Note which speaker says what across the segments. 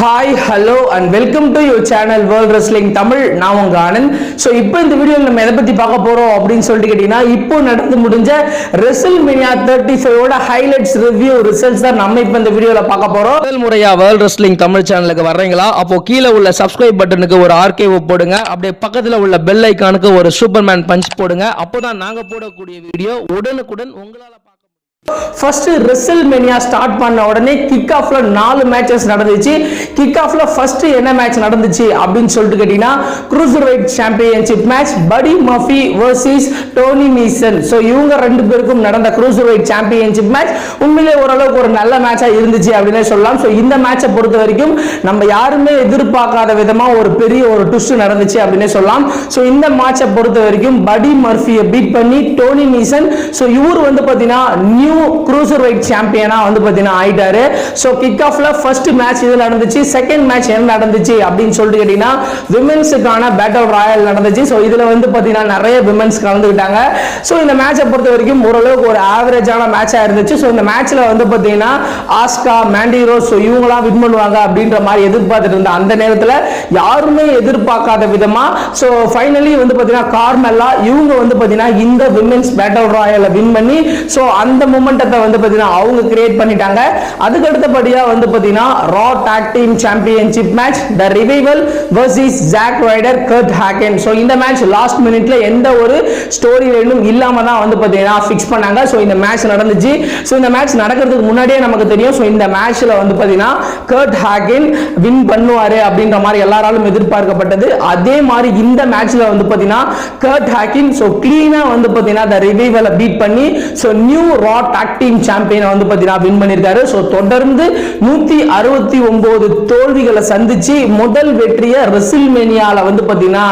Speaker 1: Hi hello and welcome to your channel world wrestling Tamil நான் உங்க Anand. So இப்போ இந்த வீடியோவில் நம்ம எதை பற்றி பார்க்க போகிறோம் அப்படின்னு சொல்லிட்டு கேட்டிங்கன்னா இப்போ நடந்து முடிஞ்ச ரெசல் மினியா தேர்ட்டி ஃபைவோட ஹைலைட்ஸ் ரிவ்யூ ரிசல்ட்ஸ் தான் நம்ம இப்போ இந்த வீடியோவில் பார்க்க போகிறோம் முதல் முறையாக வேர்ல்ட் ரெஸ்லிங் தமிழ் சேனலுக்கு வர்றீங்களா? அப்போ கீழே உள்ள சப்ஸ்கிரைப் பட்டனுக்கு ஒரு ஆர்கேவ் போடுங்க. அப்படியே பக்கத்தில் உள்ள பெல் ஐக்கானுக்கு ஒரு சூப்பர்மேன் பஞ்ச் போடுங்க. அப்போ தான் நாங்கள் போடக்கூடிய வீடியோ உடனுக்குடன் உங்களால் ஃபர்ஸ்ட் ரெசல் மெனியா ஸ்டார்ட் பண்ண உடனே கிக் ஆஃப்ல நாலு மேட்சஸ் நடந்துச்சு. கிக் ஆஃப்ல ஃபர்ஸ்ட் என்ன மேட்ச் நடந்துச்சு அப்படின்னு சொல்லிட்டு கேட்டீங்கன்னா cruiser weight championship match Buddy Murphy versus Tony Nese so இவங்க ரெண்டு பேருக்கும் நடந்த க்ரூசர் வெயிட் சாம்பியன்ஷிப் மேட்ச் உண்மையிலே ஓரளவுக்கு ஒரு நல்ல மேட்சா இருந்துச்சு அப்படின்னே சொல்லலாம். ஸோ இந்த மேட்சை பொறுத்த வரைக்கும் நம்ம யாருமே எதிர்பார்க்காத விதமா ஒரு பெரிய ஒரு ட்விஸ்ட் நடந்துச்சு அப்படின்னே சொல்லலாம். ஸோ இந்த மேட்சை பொறுத்த வரைக்கும் படி மர்ஃபியை பீட் பண்ணி டோனி மீசன் ஸோ இவர் வந்து பார்த்தீங்கன்னா நியூ க்ரூசர் வெயிட் சாம்பியனா வந்து பார்த்தீங்கன்னா ஆயிட்டாரு. ஸோ கிக் ஆஃப்ல ஃபர்ஸ்ட் மேட்ச் இது நடந்துச்சு. செகண்ட் மேட்ச் என்ன நடந்துச்சு அப்படின்னு சொல்லிட்டு கேட்டீங்கன்னா விமென்ஸுக்கான பேட்டல் ராயல் நடந்துச்சு. ஸோ இதுல வந்து பார்த்தீங்கன்னா நிறைய விமென்ஸ் கலந்துக்கிட்டாங்க. ஸோ இந்த மேட்சை பொறுத்த வரைக்கும் ஓரளவுக்கு ஒரு ஆவரேஜான மேட்சா இருந்துச்சு. ஸோ இந்த மேட்ச்ல வந்து பார்த்தீங்கன்னா ஆஸ்கா மேண்டிரோ ஸோ இவங்களாம் வின் பண்ணுவாங்க அப்படின்ற மாதிரி எதிர்பார்த்துட்டு இருந்த அந்த நேரத்தில் யாருமே எதிர்பார்க்காத விதமா ஸோ ஃபைனலி வந்து பார்த்தீங்கன்னா கார்மெல்லா இவங்க வந்து பார்த்தீங்கன்னா இந்த விமென்ஸ் பேட்டல் ராயலை வின் பண்ணி ஸோ அந்த மூமெண்டத்தை வந்து பார்த்தீங்கன்னா அவங்க கிரியேட் பண்ணிட்டாங்க. அதுக்கு அடுத்தபடியா வந்து பார்த்தீங்கன்னா Raw tag team championship match the revival versus Zack Ryder Curt Hawkins so இந்த மேட்ச் லாஸ்ட் மினிட்ல எந்த ஒரு ஸ்டோரி லைனும் இல்லாம தான் வந்து பார்த்தீங்கன்னா ஃபிக்ஸ் பண்ணாங்க. ஸோ இந்த மேட்ச் நடந்துச்சு. ஸோ இந்த மேட்ச் நடக்கிறதுக்கு முன்னாடியே நமக்கு தெரியும். ஸோ இந்த மேட்ச்ல வந்து பார்த்தீங்கன்னா கர்ட் ஹாக்கன் வின் பண்ணுவாரு அப்படின்ற மாதிரி எல்லாராலும் எதிர்பார்க்கப்பட்டது. அதே மாதிரி இந்த மேட்ச்ல வந்து பார்த்தீங்கன்னா கர்ட் ஹாக்கின் ஸோ கிளீனாக வந்து பார்த்தீங்கன்னா த ரிவைவலை பீட் பண்ணி so new Raw tag team சாம்பியனை வந்து பார்த்தீங்கன்னா வின் பண்ணியிருக்காரு. ஸோ தொடர்ந்து நூத்தி அறுபத்தி ஒன்பது தோல்விகளை சந்திச்சு முதல் வெற்றியை ரெசில்மேனியாவில் வந்து பார்த்தீங்கன்னா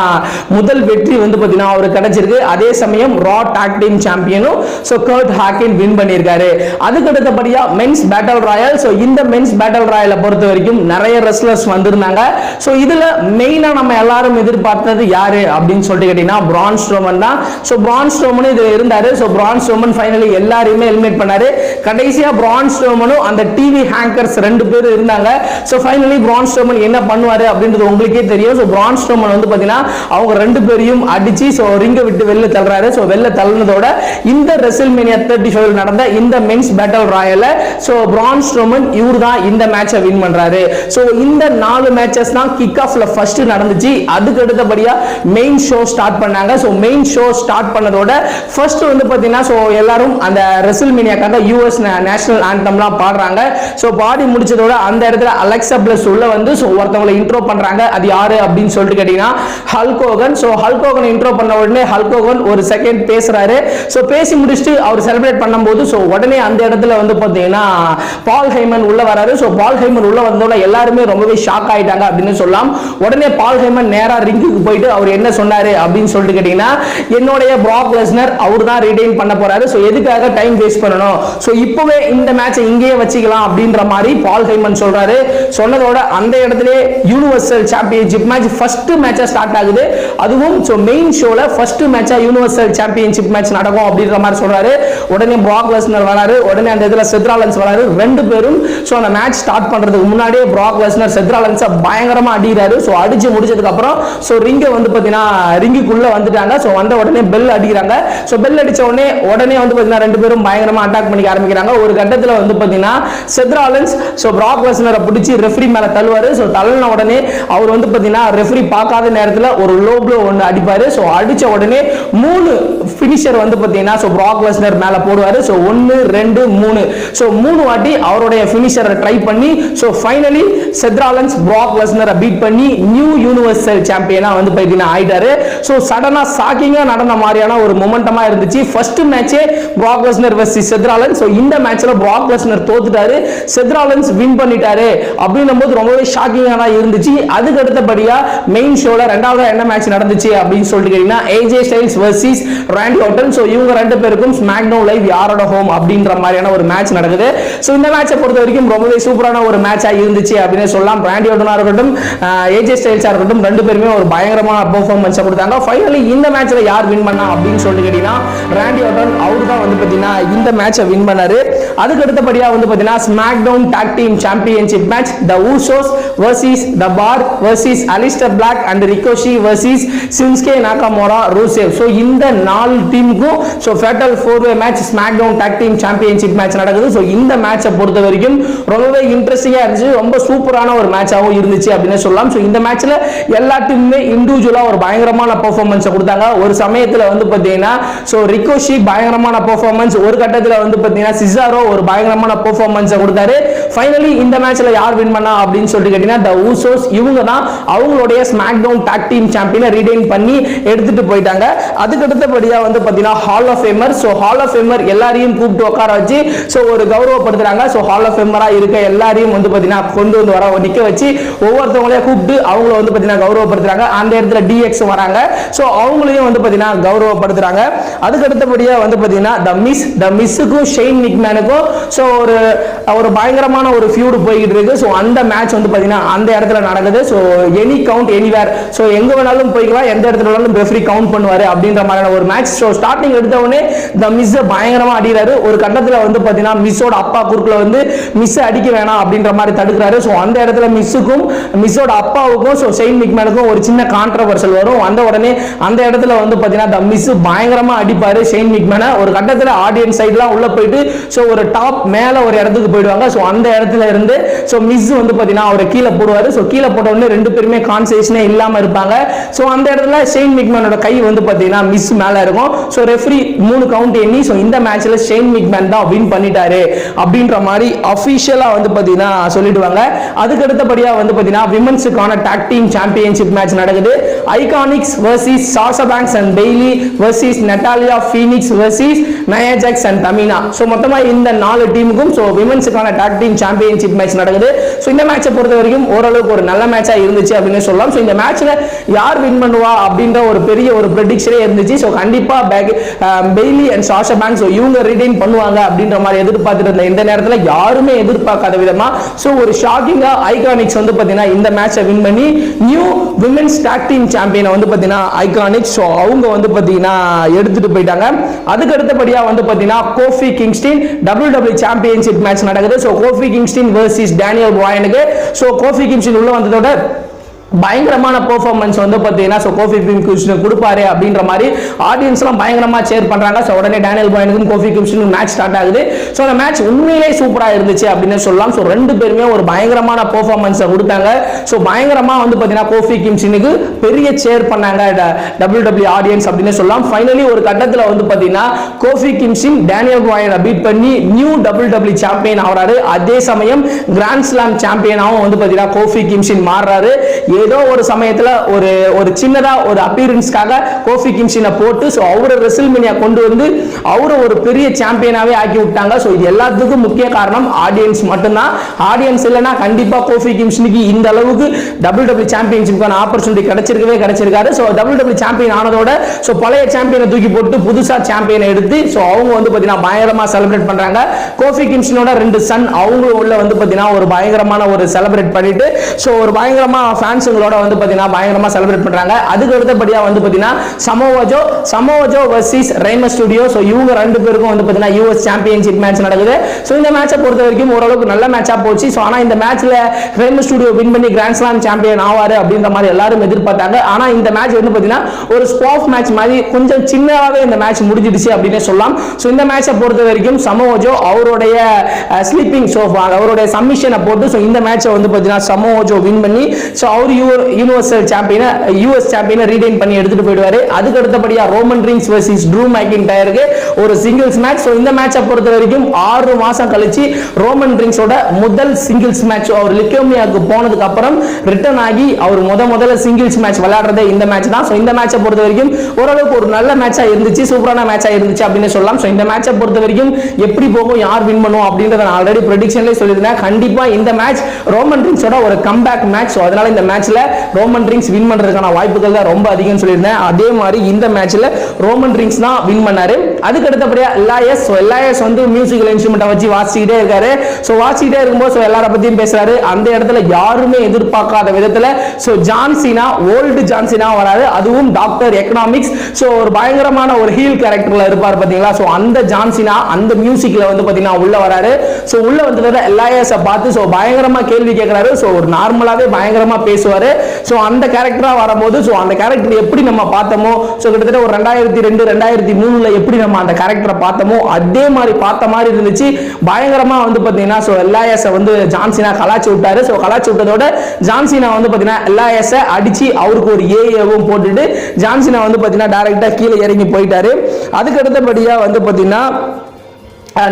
Speaker 1: முதல் வெற்றி வந்து பார்த்தீங்கன்னா அவருக்கு கிடைச்சிருக்கு. அதே சமயம் ரா டாக் டீம் சாம்பியனும் ஸோ கர்ட் ஹாக்கின் வின் பண்ணியிருக்காரு. அதுக்கு அடுத்தபடியா மென்ஸ் பேட்டல் ராயல் ஸோ இந்த மென்ஸ் பேட்டல் ராயலை பொறுத்த வரைக்கும் நிறைய ரெஸ்லர்ஸ் வந்திருந்தாங்க. ஸோ இதுல மெயினா நம்ம எல்லாரும் எதிர்பார்த்தது யாரு அப்படின்னு சொல்லிட்டு கேட்டீங்கன்னா பிரான் ஸ்ட்ரோமன் தான். ஸோ பிரான் ரோமன் இதுல இருந்தாரு. ஸோ பிரான் ரோமன் ஃபைனலி எல்லாரையுமே எலிமினேட் பண்ணாரு. கடைசியா பிரான் ஸ்டோமனும் அந்த டிவி ஹேங்கர்ஸ் ரெண்டு பேர் இருந்தாங்க. ஸோ ஃபைனலி பிரான் ஸ்டோமன் என்ன பண்ணுவாரு அப்படின்றது உங்களுக்கே தெரியும். ஸோ பிரான் ஸ்டோமன் வந்து பாத்தீங்கன்னா அவங்க ரெண்டு பேரையும் அடிச்சு ஸோ ரிங்க விட்டு வெளில தள்ளுறாரு. ஸோ வெளில தள்ளுனதோட இந்த ரெசில்மேனியா தேர்ட்டி ஷோவில் நடந்த இந்த மென்ஸ் பேட்டல் ராயல ஸோ பிரான் ஸ்ட்ரோமன் இவர் தான் இந்த மேட்சை வின் பண்றாரு. ஸோ இந்த நாலு மேட்சஸ் தான் கிக் ஆஃப்ல ஃபர்ஸ்ட் நடந்துச்சு. அதுக்கு அடுத்தபடியா மெயின் ஷோ ஸ்டார்ட் பண்ணாங்க. ஸோ மெயின் ஷோ ஸ்டார்ட் பண்ணதோட ஃபர்ஸ்ட் வந்து பாத்தீங்கன்னா ஸோ எல்லாரும் அந்த ரெசில் ரெசில்மேனியாக்காக யூஎஸ் நேஷனல் ஆந்தம்லாம் பாடுறாங்க. ஸோ பாடி முடிச்சதோட அந்த இடத்துல அலெக்சா பிளஸ் உள்ள வந்து ஸோ ஒருத்தவங்களை இன்ட்ரோ பண்றாங்க. அது யாரு அப்படின்னு சொல்லிட்டு கேட்டீங்கன்னா ஹல்கோகன் ஸோ ஹல்கோகன் இன்ட்ரோ பண்ண உடனே ஹல்கோகன் ஒரு செகண்ட் பேசுறாரு. ஸோ பேசி முடிச்சுட்டு அவர் செலிப்ரேட் பண்ணும்போது ஸோ உடனே அந்த இடத்துல வந்து பார்த்தீங்கன்னா பால் ஹைமன் உள்ள வராரு. ஸோ பால் ஹைமன் உள்ள வந்தோட எல்லாருமே ரொம்பவே ஷாக் ஆயிட்டாங்க அப்படின்னு சொல்லலாம். உடனே பால் ஹைமன் நேரா ரிங்குக்கு போயிட்டு அவர் என்ன சொன்னாரு அப்படின்னு சொல்லிட்டு கேட்டீங்கன்னா என்னுடைய ப்ராக் லெஸ்னர் அவர் தான் ரிடைன் பண்ண போறாரு. ஸோ எதுக்காக டைம் வேஸ்ட் பண்ணணும். ஸோ இப்போவே இந்த மேட்சை இங்கேயே வச்சுக்கலாம் அப்படின்ற மாதிரி பால் ஹைமன் சொல்றாரு. சொன்னதோட அந்த இடத்துல யூனிவர்சல் சாம்பியன்ஷிப் மேட்ச் ஃபர்ஸ்ட் மேட்சா ஸ்டார்ட் ஆகுது. அதுவும் ஸோ மெயின் ஷோல ஃபர்ஸ்ட் மேட்சா யூனிவர்சல் சாம்பியன்ஷிப் மேட்ச் நடக்கும் அப்படின்ற மாதிரி சொல்றாரு. உடனே பிராக் லெஸ்னர் வராரு. உடனே அந்த இதுல செத்ராலன்ஸ் வராரு. ரெண்டு பேரும் ஸோ அந்த மேட்ச் ஸ்டார்ட் பண்றதுக்கு முன்னாடியே பிராக் லெஸ்னர் செத்ராலன்ஸை பயங்கரமா அடிக்கிறாரு. ஸோ அடிச்சு முடிச்சதுக்கு அப்புறம் ஸோ ரிங்கை வந்து பார்த்தீங்கன்னா ரிங்குக்குள்ள வந்துட்டாங்க. ஸோ வந்த உடனே பெல் அடிக்கிறாங்க. ஸோ பெல் அடிச்ச உடனே உடனே வந்து பார்த்தீங்கன்னா ரெண்டு பேரும் பயங்கரமா அட்டாக் பண்ணிக்க ஆரம்பிக்கிறாங்க. ஒரு கட்டத்தில் வந்து பார்த்தீங்கன்னா செத்ராலன்ஸ் ஸோ ப்ராக் லெஸ்னரை பிடிச்சி ரெஃப்ரி மேல தள்ளுவார். ஸோ தள்ளின உடனே அவர் வந்து பார்த்தீங்கன்னா ரெஃப்ரி பார்க்காத நேரத்தில் ஒரு லோ ப்ளோ ஒன்று அடிப்பார். ஸோ அடிச்ச உடனே மூணு ஃபினிஷர் வந்து பார்த்தீங்கன்னா ஸோ ப்ராக் லெஸ்னர் மேல போடுவாரு. ஸோ ஒன்று ரெண்டு மூணு. ஸோ மூணு வாட்டி அவருடைய ஃபினிஷரை ட்ரை பண்ணி so finally Seth Rollins Brock லெஸ்னரை beat பண்ணி நியூ யூனிவர்சல் சாம்பியனாக வந்து பார்த்தீங்கன்னா ஆயிட்டாரு. ஸோ சடனா ஷாக்கிங்கா நடந்த மாதிரியான ஒரு மொமெண்டமாக இருந்துச்சு. First மேட்சே Brock Lesnar versus Seth Rollins so இந்த மேட்ச்ல பிராக் லெஸ்னர் தோத்துட்டாரு. செத்ராலன்ஸ் வின் பண்ணிட்டாரு. அப்படின்னும் போது ரொம்பவே ஷாக்கிங்காக தான் இருந்துச்சு. அதுக்கு அடுத்தபடியா மெயின் ஷோல ரெண்டாவது என்ன மேட்ச் நடந்துச்சு அப்படின்னு சொல்லிட்டு கேட்டீங்கன்னா AJ Styles versus Randy Orton so இவங்க ரெண்டு பேருக்கும் ஸ்மாக் டவுன் லைவ் யாரோட ஹோம் அப்படின்ற மாதிரியான ஒரு மேட்ச் நடக்குது. ஸோ இந்த மேட்சை பொறுத்த வரைக்கும் ரொம்பவே சூப்பரான ஒரு மேட்சா இருந்துச்சு அப்படின்னு சொல்லலாம். ராண்டி ஹோட்டனா இருக்கட்டும் ஏஜே ஸ்டைல்ஸா இருக்கட்டும் ரெண்டு பேருமே ஒரு பயங்கரமான பெர்ஃபார்மன்ஸ் கொடுத்தாங்க. ஃபைனலி இந்த மேட்ச்ல யார் வின் பண்ணா அப்படின்னு சொல்லிட்டு கேட்டீங்கன்னா ராண்டி ஓட்டன் அவர் தான் வந்து பார்த்தீங்கன்னா இந்த மேட்சை வின் பண்ணாரு. அதுக்கு அடுத்தபடியா வந்து பாத்தீங்கன்னா SmackDown tag team championship match the Usos versus the Bar versus Aleister Black and Ricochet versus Shinsuke Nakamura Rusev so இந்த நாலு டீமுக்கும் so fatal four way match SmackDown tag team championship match நடக்குது. So இந்த மேட்சை பொறுத்த வரைக்கும் ரொம்பவே இன்ட்ரெஸ்டிங்காக இருந்துச்சு. ரொம்ப சூப்பரான ஒரு மேட்சாகவும் இருந்துச்சு அப்படின்னு சொல்லலாம். ஸோ இந்த மேட்ச்சில் எல்லா டீமுமே இண்டிவிஜுவலாக ஒரு பயங்கரமான பர்ஃபார்மன்ஸை கொடுத்தாங்க. ஒரு சமயத்தில் வந்து பார்த்தீங்கன்னா ஸோ ரிகோஷி பயங்கரமான பர்ஃபார்மன்ஸ் ஒரு கட்ட கட்டத்தில் வந்து பார்த்தீங்கன்னா சிசாரோ ஒரு பயங்கரமான பெர்ஃபார்மன்ஸை கொடுத்தாரு. ஃபைனலி இந்த மேட்ச்ல யார் வின் பண்ணா அப்படின்னு சொல்லிட்டு கேட்டீங்கன்னா த ஊசோஸ் இவங்க தான் அவங்களுடைய ஸ்மாக் டவுன் டாக் டீம் சாம்பியனை ரீடைன் பண்ணி எடுத்துட்டு போயிட்டாங்க. அதுக்கு அடுத்தபடியா வந்து பார்த்தீங்கன்னா hall of famer so hall of famer எல்லாரையும் கூப்பிட்டு உட்கார வச்சு ஸோ ஒரு கௌரவப்படுத்துறாங்க. ஸோ ஹால் ஆஃப் ஃபேமரா இருக்க எல்லாரையும் வந்து பார்த்தீங்கன்னா கொண்டு வந்து வர நிக்க வச்சு ஒவ்வொருத்தவங்களையும் கூப்பிட்டு அவங்கள வந்து பார்த்தீங்கன்னா கௌரவப்படுத்துறாங்க. அந்த இடத்துல டிஎக்ஸ் வராங்க. ஸோ அவங்களையும் வந்து பார்த்தீங்கன்னா கௌரவப்படுத்துறாங்க. அதுக்கு அடுத்தபடியா வந்து பார்த்தீங்கன்னா த மிஸ் த மிஸ் மிஸ்ஸுக்கும் ஷெயின் நிக்மேனுக்கும் ஸோ ஒரு ஒரு பயங்கரமான ஒரு ஃபியூடு போய்கிட்டு இருக்கு. ஸோ அந்த மேட்ச் வந்து பார்த்தீங்கன்னா அந்த இடத்துல நடக்குது. So any count anywhere so எங்க வேணாலும் போய்க்கலாம். எந்த இடத்துல வேணாலும் ரெஃப்ரி கவுண்ட் பண்ணுவாரு அப்படின்ற மாதிரியான ஒரு மேட்ச் ஸோ ஸ்டார்டிங் எடுத்த உடனே த மிஸ் பயங்கரமா அடிக்கிறாரு. ஒரு கட்டத்தில் வந்து பார்த்தீங்கன்னா மிஸ்ஸோட அப்பா குறுக்கில் வந்து மிஸ் அடிக்க வேணாம் அப்படின்ற மாதிரி தடுக்கிறாரு. ஸோ அந்த இடத்துல மிஸ்ஸுக்கும் மிஸ்ஸோட அப்பாவுக்கும் ஸோ ஷெயின் மிக்மேனுக்கும் ஒரு சின்ன கான்ட்ரவர்சல் வரும். வந்த உடனே அந்த இடத்துல வந்து பார்த்தீங்கன்னா த மிஸ் பயங்கரமா அடிப்பாரு ஷெயின் மிக்மேனை ஒரு கட்டத்தில் ஆடியன்ஸ் சைட்லாம் உள்ள போயிட்டு ஸோ ஒரு டாப் மேல ஒரு இடத்துக்கு போயிடுவாங்க. ஸோ அந்த இடத்துல இருந்து ஸோ மிஸ் வந்து பார்த்தீங்கன்னா அவரை கீழே போடுவாரு. ஸோ கீழே போட்ட உடனே ரெண்டு பேருமே கான்சேஷனே இல்லாம இருப்பாங்க. ஸோ அந்த இடத்துல ஷெயின் மிக்மேனோட கை வந்து பார்த்தீங்கன்னா மிஸ் மேல இருக்கும். ஸோ ரெஃப்ரி மூணு கவுண்ட் எண்ணி ஸோ இந்த மேட்ச்ல ஷெயின் மிக்மேன் தான் வின் பண்ணிட்டாரு. அப்படின்ற மாதிரி அஃபிஷியலா வந்து பார்த்தீங்கன்னா சொல்லிடுவாங்க. அதுக்கு அடுத்தபடியா வந்து பார்த்தீங்கன்னா விமன்ஸுக்கான டாக் டீம் சாம்பியன்ஷிப் மேட்ச் நடக்குது. IIconics versus Sasha Banks and Bayley versus Natalya Phoenix versus Nia Jax and Tamina so மொத்தமாக இந்த நாலு டீமுக்கும் ஸோ விமன்ஸுக்கான டாக் டீம் சாம்பியன்ஷிப் மேட்ச் நடக்குது. ஸோ இந்த மேட்சை பொறுத்த வரைக்கும் ஓரளவுக்கு ஒரு நல்ல மேட்சாக இருந்துச்சு அப்படின்னு சொல்லலாம். ஸோ இந்த மேட்ச்ல யார் வின் பண்ணுவா அப்படின்ற ஒரு பெரிய ஒரு ப்ரெடிக்ஷனே இருந்துச்சு. ஸோ கண்டிப்பாக back Bayley and Sasha Bank so இவங்க ரிடைன் பண்ணுவாங்க அப்படின்ற மாதிரி எதிர்பார்த்துட்டு இருந்த இந்த நேரத்தில் யாருமே எதிர்பார்க்காத விதமாக ஸோ ஒரு ஷாக்கிங்காக ஐகானிக்ஸ் வந்து பார்த்தீங்கன்னா இந்த மேட்சை வின் பண்ணி நியூ விமன்ஸ் டாக் டீம் சாம்பியனை வந்து பார்த்தீங்கன்னா ஐகானிக் ஸோ அவங்க வந்து பார்த்தீங்கன்னா எடுத்துட்டு போயிட்டாங்க. அதுக்கு அடுத்தபடியாக வந்து பார்த்தீங்கன்னா Kofi Kingston W W championship match நடக்குது. So Kofi Kingston versus Daniel பாயனுக்கு so Kofi Kingston உள்ள வந்ததோட பயங்கரமான பெர்ஃபார்மன்ஸ் வந்து பார்த்தீங்கன்னா ஸோ கோஃபி கிம் கிம்ஸ்டன் கொடுப்பாரு அப்படின்ற மாதிரி ஆடியன்ஸ்லாம் பயங்கரமாக சேர் பண்ணுறாங்க ஸோ உடனே டேனியல் பாயினுக்கும் கோஃபி கிம்ஸ்டனுக்கும் மேட்ச் ஸ்டார்ட் ஆகுது. ஸோ அந்த மேட்ச் உண்மையிலே சூப்பராக இருந்துச்சு அப்படின்னு சொல்லலாம். ஸோ ரெண்டு பேருமே ஒரு பயங்கரமான பெர்ஃபார்மன்ஸை கொடுத்தாங்க. ஸோ பயங்கரமாக வந்து பார்த்தீங்கன்னா கோஃபி கிம்ஷனுக்கு பெரிய சேர் பண்ணாங்க டபிள்யூ டபிள்யூ ஆடியன்ஸ் அப்படின்னு சொல்லலாம். ஃபைனலி ஒரு கட்டத்தில் வந்து பார்த்தீங்கன்னா கோஃபி கிம்ஷின் டேனியல் பாயினை பீட் பண்ணி நியூ டபிள்யூ டபிள்யூ சாம்பியன் ஆகிறாரு. அதே சமயம் கிராண்ட் ஸ்லாம் சாம்பியனாகவும் வந்து பார்த்தீங்கன்னா கோஃபி கிம்ஷின் மாறுறாரு. ஏதோ ஒரு சமயத்துல ஒரு ஒரு சின்னதா ஒரு அப்பீரன்ஸ்க்காக கோஃபி கிம்ஷினை போட்டு ஸோ அவரை ரெசில்மினியா கொண்டு வந்து அவரை ஒரு பெரிய சாம்பியனாவே ஆக்கி விட்டாங்க ஸோ இது எல்லாத்துக்கும் முக்கிய காரணம் ஆடியன்ஸ் மட்டும்தான். ஆடியன்ஸ் இல்லைனா கண்டிப்பா கோஃபி கிம்ஷனுக்கு இந்த அளவுக்கு டபுள் டபுள் சாம்பியன்ஷிப்கான ஆப்பர்ச்சுனிட்டி கிடைச்சிருக்கவே கிடைச்சிருக்காரு ஸோ டபுள் டபுள் சாம்பியன் ஆனதோட ஸோ பழைய சாம்பியனை தூக்கி போட்டு புதுசா சாம்பியனை எடுத்து ஸோ அவங்க வந்து பார்த்தீங்கன்னா பயங்கரமா செலிப்ரேட் பண்றாங்க. கோஃபி கிம்ஷனோட ரெண்டு சன் அவங்களும் உள்ள வந்து பார்த்தீங்கன்னா ஒரு பயங்கரமான ஒரு செலிப்ரேட் பண்ணிட்டு ஸோ ஒரு பயங்கரமா ஃபேன்ஸுங்களோட வந்து பார்த்தீங்கன்னா பயங்கரமா செலிப்ரேட் பண்றாங்க. அதுக்கு அடுத்தபடியா வந்து பார்த்தீங்கன்னா Samoa Joe Samoa Joe versus Rey Mysterio so இவங்க ரெண்டு பேருக்கும் வந்து பார்த்தீங்கன்னா யூஎஸ் சாம்பியன்ஷிப் மேட்ச் நடக்குது. ஸோ இந்த மேட்சை பொறுத்த வரைக்கும் ஓரளவுக்கு நல்ல மேட்சாக போச்சு. ஸோ ஆனால் இந்த மேட்ச்சில் ரெய்ம ஸ்டுடியோ வின் பண்ணி கிராண்ட் ஸ்லாம் சாம்பியன் ஆவார் அப்படின்ற மாதிரி எல்லாரும் எதிர்பார்த்தாங்க. ஆனால் இந்த மேட்ச் வந்து பார்த்தீங்கன்னா ஒரு ஸ்பாஃப் மேட்ச் மாதிரி கொஞ்சம் சின்னதாகவே இந்த மேட்ச் முடிஞ்சிடுச்சு அப்படின்னு சொல்லலாம். ஸோ இந்த மேட்சை பொறுத்த வரைக்கும் சமோஜோ அவருடைய ஸ்லீப்பிங் ஸோ அவருடைய சம்மிஷனை போட்டு ஸோ இந்த மேட்சை வந்து பார்த்தீங்கன்னா சமோஜோ வின் பண்ணி ஸோ அவர் யூனிவர்சல் சாம்பியனை யூஎஸ் சாம்பியனை ரீடைன் பண்ணி எடுத்துட்டு போயிடுவாரு. அதுக்கு அடுத்தபடியா ரோமன் ரிங்ஸ் வர்சஸ் ட்ரூ மேக்கின் டயருக்கு ஒரு சிங்கிள்ஸ் மேட்ச் ஸோ இந்த மேட்சை பொறுத்த வரைக்கும் ஆறு மாசம் கழிச்சு ரோமன் ரிங்ஸோட முதல் சிங்கிள்ஸ் மேட்ச் அவர் லிக்கோமியாவுக்கு போனதுக்கு அப்புறம் ரிட்டர்ன் ஆகி அவர் முத முதல்ல சிங்கிள்ஸ் மேட்ச் விளையாடுறதே இந்த மேட்ச் தான். ஸோ இந்த மேட்சை பொறுத்த வரைக்கும் ஓரளவுக்கு ஒரு நல்ல மேட்சா இருந்துச்சு சூப்பரான மேட்சா இருந்துச்சு அப்படின்னு சொல்லலாம். ஸோ இந்த மேட்சை பொறுத்த வரைக்கும் எப்படி போகும் யார் வின் பண்ணும் அப்படின்றத நான் ஆல்ரெடி ப்ரெடிக்ஷன்லேயே சொல்லியிருந்தேன். கண்டிப்பாக இந்த மேட்ச் ரோமன் ரிங்ஸோட ஒரு கம்பேக் மேட்ச் ஸோ அதனால இந்த மேட்ச் மேட்ச்ல ரோமன் ரிங்ஸ் வின் பண்றதுக்கான வாய்ப்புகள் தான் ரொம்ப அதிகம்னு சொல்லியிருந்தேன். அதே மாதிரி இந்த மேட்ச்ல ரோமன் ரிங்ஸ் தான் வின் பண்ணாரு. அதுக்கு அடுத்தபடியா எல்ஐஎஸ் ஸோ எல்ஐஎஸ் வந்து மியூசிக்கல் இன்ஸ்ட்ருமெண்ட்டை வச்சு வாசிக்கிட்டே இருக்காரு. ஸோ வாசிக்கிட்டே இருக்கும்போது ஸோ எல்லார பத்தியும் பேசுறாரு. அந்த இடத்துல யாருமே எதிர்பார்க்காத விதத்துல ஸோ ஜான்சினா ஓல்டு ஜான்சினா வராது அதுவும் டாக்டர் எக்கனாமிக்ஸ் ஸோ ஒரு பயங்கரமான ஒரு ஹீல் கேரக்டர்ல இருப்பார் பாத்தீங்களா? ஸோ அந்த ஜான்சினா அந்த மியூசிக்ல வந்து பாத்தீங்கன்னா உள்ள வராரு. ஸோ உள்ள வந்ததுல எல்ஐஎஸ் பார்த்து ஸோ பயங்கரமா கேள்வி கேட்கிறாரு ஸோ ஒரு நார்மலாவே பயங்கரமா பேசுவார். ஸோ அந்த கேரக்டரா வரும்போது ஸோ அந்த கேரக்டர் எப்படி நம்ம பார்த்தோமோ ஸோ கிட்டத்தட்ட ஒரு ரெண்டாயிரத்தி ரெண்டு ரெண்டாயிரத்தி மூணுல எப்படி நம்ம அந்த கேரக்டரை பார்த்தோமோ அதே மாதிரி பார்த்த மாதிரி இருந்துச்சு. பயங்கரமா வந்து பாத்தீங்கன்னா ஸோ எல்ஐஎஸ் வந்து ஜான்சினா கலாச்சி விட்டாரு. ஸோ கலாச்சி விட்டதோட ஜான்சினா வந்து பாத்தீங்கன்னா எல்ஐஎஸ் அடிச்சு அவருக்கு ஒரு ஏஏவும் போட்டுட்டு ஜான்சினா வந்து பாத்தீங்கன்னா டேரெக்டாக கீழே இறங்கி போயிட்டாரு. அதுக்கு அடுத்தபடியா வந்து பாத்தீங்கன்னா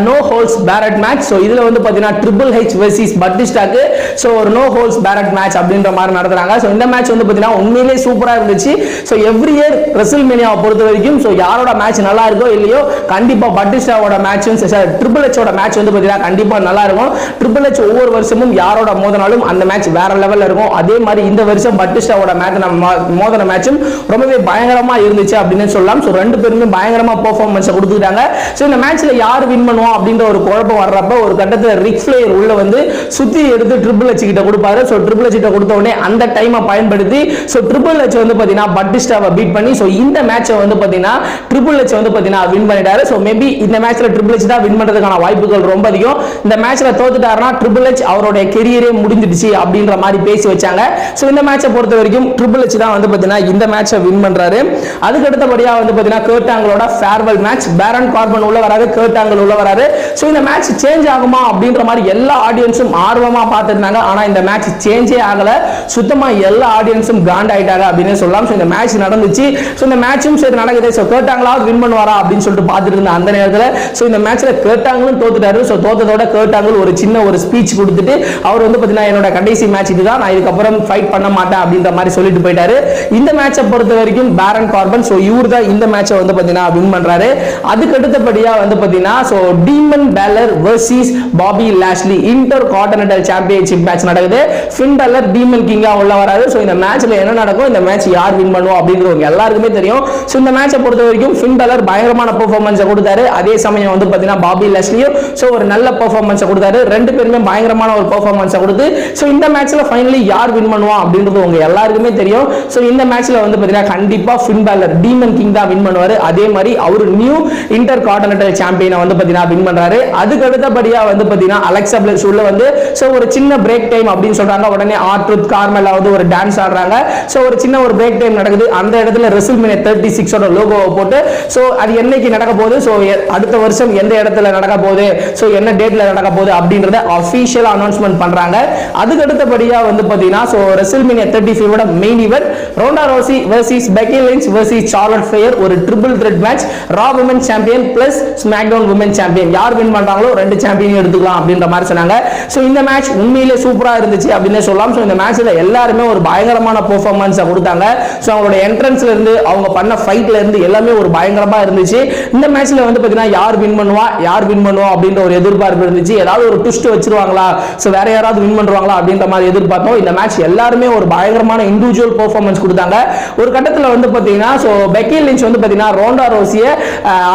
Speaker 1: no holds barred match so இதில் வந்து பார்த்தீங்கன்னா ட்ரிபிள் ஹெச் வெர்சிஸ் பட்டிஸ்டாக்கு ஸோ ஒரு நோ ஹோல்ஸ் பேரட் மேட்ச் அப்படின்ற மாதிரி நடத்துறாங்க. ஸோ இந்த மேட்ச் வந்து பார்த்தீங்கன்னா உண்மையிலே சூப்பராக இருந்துச்சு. ஸோ எவ்ரி இயர் ரெசில் மேனியாவை பொறுத்த வரைக்கும் ஸோ யாரோட மேட்ச் நல்லா இருக்கோ இல்லையோ கண்டிப்பாக பட்டிஸ்டாவோட மேட்சும் ட்ரிபிள் ஹெச்சோட மேட்ச் வந்து பார்த்தீங்கன்னா கண்டிப்பாக நல்லா இருக்கும். ட்ரிபிள் ஹெச் ஒவ்வொரு வருஷமும் யாரோட மோதினாலும் அந்த மேட்ச் வேற லெவலில் இருக்கும். அதே மாதிரி இந்த வருஷம் பட்டிஸ்டாவோட மேட்ச் நம்ம மோதன மேட்சும் ரொம்பவே பயங்கரமாக இருந்துச்சு அப்படின்னு சொல்லலாம். ஸோ ரெண்டு பேருமே பயங்கரமாக பர்ஃபார்மன்ஸை கொடுத்துக்கிட்டாங்க. ஸோ இந்த மேட்ச்சில் யார் வின் பண்ணுவோம் அப்படின்ற ஒரு குழப்பம் வர்றப்ப ஒரு கட்டத்தில் ரிக் ஃபிளேயர் உள்ள வந்து சுத்தி எடுத்து ட்ரிபிள் ஹெச் கிட்ட கொடுப்பாரு. ஸோ ட்ரிபிள் ஹெச் கிட்ட கொடுத்த உடனே அந்த டைமை பயன்படுத்தி ஸோ ட்ரிபிள் ஹெச் வந்து பார்த்தீங்கன்னா பட்டிஸ்டாவை பீட் பண்ணி ஸோ இந்த மேட்சை வந்து பார்த்தீங்கன்னா ட்ரிபிள் ஹெச் வந்து பார்த்தீங்கன்னா வின் பண்ணிட்டாரு. ஸோ மேபி இந்த மேட்ச்ல ட்ரிபிள் ஹெச் தான் வின் பண்றதுக்கான வாய்ப்புகள் ரொம்ப அதிகம். இந்த மேட்ச்ல தோத்துட்டாருன்னா ட்ரிபிள் ஹெச் அவருடைய கெரியரே முடிஞ்சிடுச்சு அப்படின்ற மாதிரி பேசி வச்சாங்க. ஸோ இந்த மேட்சை பொறுத்த வரைக்கும் ட்ரிபிள் ஹெச் தான் வந்து பார்த்தீங்கன்னா இந்த மேட்சை வின் பண்றாரு. அதுக்கு அடுத்தபடியா வந்து பார்த்தீங்கன்னா கேர்டாங்களோட ஃபேர்வெல் மேட்ச் பேரன் கார்பன் உள்ள வராது. கேர்டாங்கல் உள்ள வராரு ஸோ இந்த மேட்ச் சேஞ்ச் ஆகுமா அப்படின்ற மாதிரி எல்லா ஆடியன்ஸும் ஆர்வமா பார்த்துருந்தாங்க. ஆனால் இந்த மேட்ச் சேஞ்சே ஆகலை. சுத்தமா எல்லா ஆடியன்ஸும் கிராண்ட் ஆகிட்டாங்க அப்படின்னு சொல்லலாம். ஸோ இந்த மேட்ச் நடந்துச்சு. ஸோ இந்த மேட்சும் சரி நடக்குது. ஸோ கேட்டாங்களா? வின் பண்ணுவாரா? அப்படின்னு சொல்லிட்டு பார்த்துட்டு இருந்த அந்த நேரத்தில் ஸோ இந்த மேட்ச்சில் கேட்டாங்களும் தோத்துட்டாரு. ஸோ தோத்ததோட கேட்டாங்களும் ஒரு சின்ன ஒரு ஸ்பீச் கொடுத்துட்டு அவர் வந்து பார்த்தீங்கன்னா என்னோட கடைசி மேட்ச் இதுதான். நான் இதுக்கப்புறம் ஃபைட் பண்ண மாட்டேன். அப்படின்ற மாதிரி சொல்லிட்டு போயிட்டாரு. இந்த மேட்சை பொறுத்த வரைக்கும் பேரன் கார்பன் ஸோ இவர் தான் இந்த மேட்சை வந்து பார்த்தீங்கன்னா வின் பண்றாரு. அதுக்கு அடுத்தபடியா வந்து பார்த்தீங்கன்னா so demon Balor versus Bobby Lashley intercontinental championship match நடக்குது ஃபின் பேலர் டீமன் கிங்கா உள்ள வராது ஸோ இந்த மேட்ச்ல என்ன நடக்கும்? இந்த மேட்ச் யார் வின் பண்ணுவோம் அப்படின்றது உங்க எல்லாருக்குமே தெரியும். ஸோ இந்த மேட்சை பொறுத்த வரைக்கும் ஃபின் பேலர் பயங்கரமான பெர்ஃபார்மன்ஸை கொடுத்தாரு. அதே சமயம் வந்து பார்த்தீங்கன்னா பாபி லாஷ்லியும் ஸோ ஒரு நல்ல பெர்ஃபார்மன்ஸை கொடுத்தாரு. ரெண்டு பேருமே பயங்கரமான ஒரு பெர்ஃபார்மன்ஸை கொடுத்து ஸோ இந்த மேட்ச்ல ஃபைனலி யார் வின் பண்ணுவான் அப்படின்றது உங்க எல்லாருக்குமே தெரியும். ஸோ இந்த மேட்ச்ல வந்து பார்த்தீங்கன்னா கண்டிப்பா ஃபின் பேலர் டீமன் கிங் தான் வின் பண்ணுவாரு. அதே மாதிரி அவர் நியூ இன்டர் கான்டினென்டல் சாம்பியனை வந்து பார்த்தீங்கன்னா வின் பண்றாரு. அதுக்கு அடுத்தபடியா வந்து பார்த்தீங்கன்னா அலெக்சா பிளஸ் உள்ள வந்து ஸோ ஒரு சின்ன பிரேக் டைம் அப்படின்னு சொல்றாங்க. உடனே ஆட்ருத் கார்மெல்லா வந்து ஒரு டான்ஸ் ஆடுறாங்க. ஸோ ஒரு சின்ன ஒரு பிரேக் டைம் நடக்குது. அந்த இடத்துல ரெசில் மினி தேர்ட்டி சிக்ஸோட லோகோவை போட்டு ஸோ அது என்னைக்கு நடக்க போகுது? ஸோ அடுத்த வருஷம் எந்த இடத்துல நடக்க போகுது? ஸோ என்ன டேட்ல நடக்க போகுது? அப்படின்றத அஃபீஷியல் அனௌன்ஸ்மெண்ட் பண்றாங்க. அதுக்கு அடுத்தபடியா வந்து பாத்தீங்கன்னா so WrestleMania thirty ஃபைவோட main event Ronda Rousey versus Becky Lynch versus Charlotte Flair ஒரு triple threat match Raw women champion plus SmackDown women champion யார் வின் பண்றாங்களோ ரெண்டு சாம்பியன் எடுத்துக்கலாம் அப்படின்ற மாதிரி சொன்னாங்க. ஸோ இந்த மேட்ச் உண்மையிலே சூப்பராக இருந்துச்சு அப்படின்னு சொல்லலாம். ஸோ இந்த மேட்ச்ல எல்லாருமே ஒரு பயங்கரமான பெர்ஃபார்மன்ஸை கொடுத்தாங்க. ஸோ அவங்களோட என்ட்ரன்ஸ்ல இருந்து அவங்க பண்ண ஃபைட்ல இருந்து எல்லாமே ஒரு பயங்கரமா இருந்துச்சு. இந்த மேட்ச்ல வந்து பார்த்தீங்கன்னா யார் வின் பண்ணுவா யார் வின் பண்ணுவா அப்படின்ற ஒரு எதிர்பார்ப்பு இருந்துச்சு. ஏதாவது ஒரு ட்விஸ்ட் வச்சிருவாங்களா? ஸோ வேற யாராவது வின் பண்ணுவாங்களா அப்படின்ற மாதிரி எதிர்பார்த்தோம். இந்த மேட்ச் எல்லாருமே ஒரு பயங்கரமான இண்டிவிஜுவல் பெர்ஃபார்மன்ஸ் கொடுத்தாங்க. ஒரு கட்டத்தில் வந்து பார்த்தீங்கன்னா ஸோ பெக்கி லிஞ்ச் வந்து பார்த்தீங்கன்னா ரோண்டா ரோசியை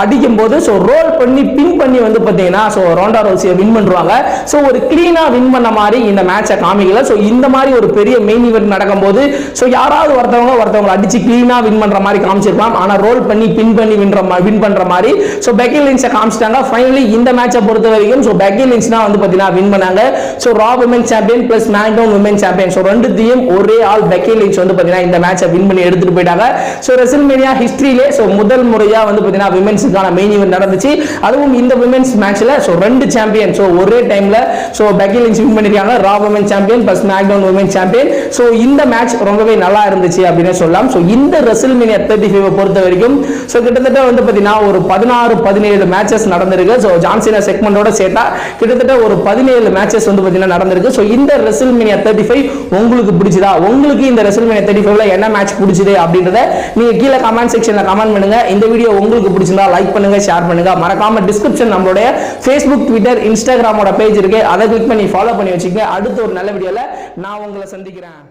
Speaker 1: அடிக்கும் போது ஸோ ரோல் பண்ணி பின் பண்ணி வந்து பாத்தீங்கன்னா ஸோ ரோண்டா ரோசியை வின் பண்ணுவாங்க ஸோ ஒரு கிளீனாக வின் பண்ண மாதிரி இந்த மேட்சை காமிக்கல. ஸோ இந்த மாதிரி ஒரு பெரிய மெயின் ஈவெண்ட் நடக்கும்போது ஸோ யாராவது ஒருத்தவங்க ஒருத்தவங்க அடிச்சு கிளீனாக வின் பண்ற மாதிரி காமிச்சிருக்கலாம். ஆனால் ரோல் பண்ணி பின் பண்ணி வின் வின் பண்ணுற மாதிரி ஸோ பெக்கி லின்ஸை காமிச்சிட்டாங்க. ஃபைனலி இந்த மேட்சை பொறுத்த வரைக்கும் ஸோ பெக்கி லின்ஸ் தான் வந்து பார்த்தீங்கன்னா வின் பண்ணாங்க. So Raw women champion plus SmackDown women champion so ரெண்டுத்தையும் ஒரே ஆள் பெக்கி லின்ஸ் வந்து பார்த்தீங்கன்னா இந்த மேட்சை வின் பண்ணி எடுத்துட்டு போயிட்டாங்க. ஸோ ரெசில்மேனியா ஹிஸ்டரியிலே ஸோ முதல் முறையாக வந்து பார்த்தீங்கன்னா விமென்ஸுக்கான மெயின் ஈவெண்ட் நடந்துச்சு. அதுவும் இந்த விமென்ஸ் மேட்ச்ல ஸோ ரெண்டு சாம்பியன் ஸோ ஒரே டைம்ல ஸோ பெக்கி லிஞ்ச் வின் பண்ணிருக்காங்க. Raw women champion plus SmackDown women champion so இந்த மேட்ச் ரொம்பவே நல்லா இருந்துச்சு அப்படின்னு சொல்லலாம். ஸோ இந்த ரெசில்மேனியா தேர்ட்டி ஃபைவ் பொறுத்த வரைக்கும் ஸோ கிட்டத்தட்ட வந்து பாத்தீங்கன்னா ஒரு பதினாறு பதினேழு மேட்சஸ் நடந்திருக்கு. ஸோ ஜான்சினா செக்மெண்டோட சேர்த்தா கிட்டத்தட்ட ஒரு பதினேழு மேட்சஸ் வந்து பாத்தீங்கன்னா நடந்திருக்கு. ஸோ இந்த ரெசில்மேனியா தேர்ட்டி ஃபைவ் உங்களுக்கு பிடிச்சதா? உங்களுக்கு இந்த ரெசில்மேனியா தேர்ட்டி ஃபைவ்ல என்ன மேட்ச் பிடிச்சது அப்படின்றத நீங்க கீழே கமெண்ட் செக்ஷன்ல கமெண்ட் பண்ணுங்க. இந்த வீடியோ உங்களுக்கு பிடிச்சிருந்தா லைக் பண்ணுங்க ஷேர் பண்ணுங்க. மறக்காம டிஸ்கிரிப்ஷன் நம்மளுடைய ஃபேஸ்புக் ட்விட்டர் இன்ஸ்டாகிராமோட பேஜ் இருக்கு. அதை கிளிக் பண்ணி ஃபாலோ பண்ணி வச்சுக்கோங்க. அடுத்த ஒரு நல்ல வீடியோவில் நான் உங்களை சந்திக்கிறேன்.